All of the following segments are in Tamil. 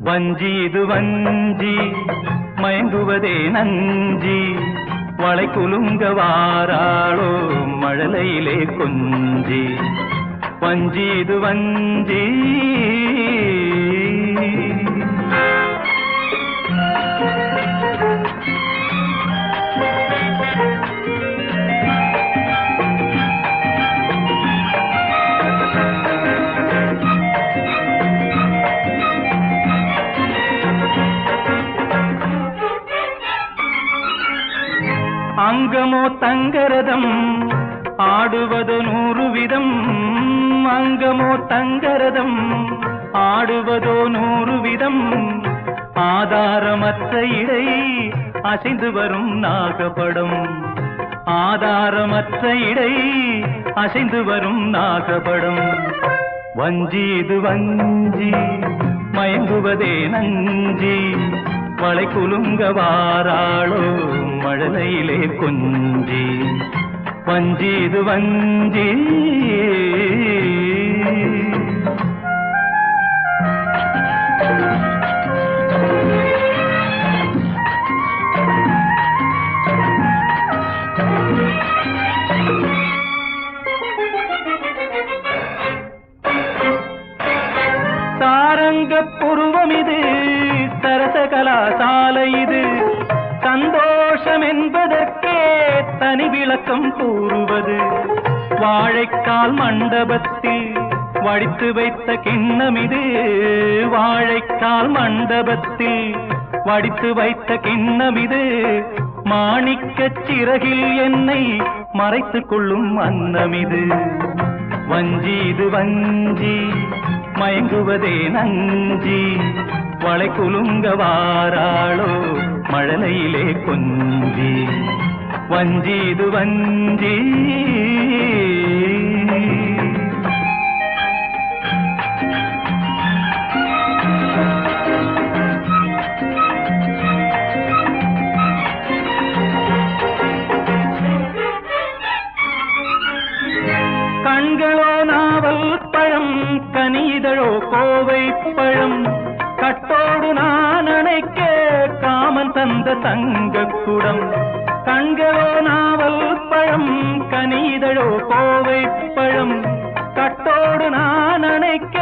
வஞ்சி இது வஞ்சி மயங்குவதே நஞ்சி. வளை குலுங்க வாராளோ மழலையிலே கொஞ்சி. வஞ்சி இது வஞ்சி. அங்கமோ தங்கரதம் ஆடுவது நூறு விதம். அங்கமோ தங்கரதம் ஆடுவதோ நூறு விதம். ஆதாரமற்ற இடை அசைந்து வரும் நாகப்படம். ஆதாரமற்ற இடை அசைந்து வரும் நாகப்படம். வஞ்சி இது வஞ்சி மயங்குவதே நஞ்சி. வளை குலுங்க வாராளோ மழலையிலே கொஞ்சி வஞ்சி இது வஞ்சி. சாரங்க புருவம் இது சரச கலாசாலை இது. சந்தோஷ சந்தோஷம் என்பதற்கே தனி விளக்கம் கூறுவது. வாழைக்கால் மண்டபத்தில் வடித்து வைத்த கிண்ணம் இது. வாழைக்கால் மண்டபத்தில் வடித்து வைத்த கிண்ணம் இது. மாணிக்கச் சிறகில் என்னை மறைத்துக் கொள்ளும் அன்னம் இது. வஞ்சி இது வஞ்சி மயங்குவதே நஞ்சி. வளை குலுங்க வாராளோ மழலையிலே கொஞ்சி வஞ்சி இது வஞ்சி. கண்களோ நாவல் பழம் கனிதழோ கோவை பழம் கட்டோடு நான் அணைக்க காமன் தந்த தங்கக் குடம் கண்களோ நாவல் பழம் கனிதழோ கோவை பழம். கட்டோடு நான் அணைக்க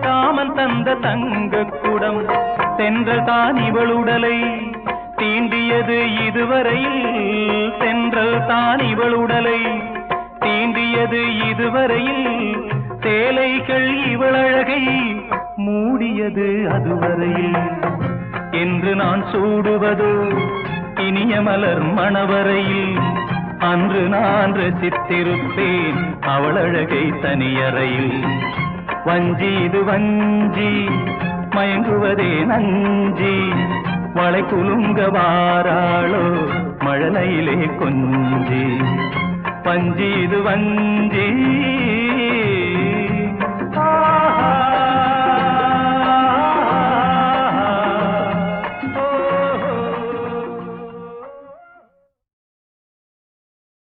காமன் தந்த தங்கக் குடம் தென்றல் தான் இவளுடலை தீண்டியது இதுவரையில் தென்றல் தான் இவளுடலை தீண்டியது இதுவரையில். சேலைகள் இவளழகை மூடியது அதுவரையில். என்று நான் சூடுவதோ இனிய மலர் மணவரையில். அன்று நான் ரசித்திருப்பேன் அவளழகை தனியறையில். வஞ்சி இது வஞ்சி மயங்குவதே நஞ்சி. வளை குலுங்க வாராளோ மழலையிலே கொஞ்சி. பஞ்சி இது வஞ்சி.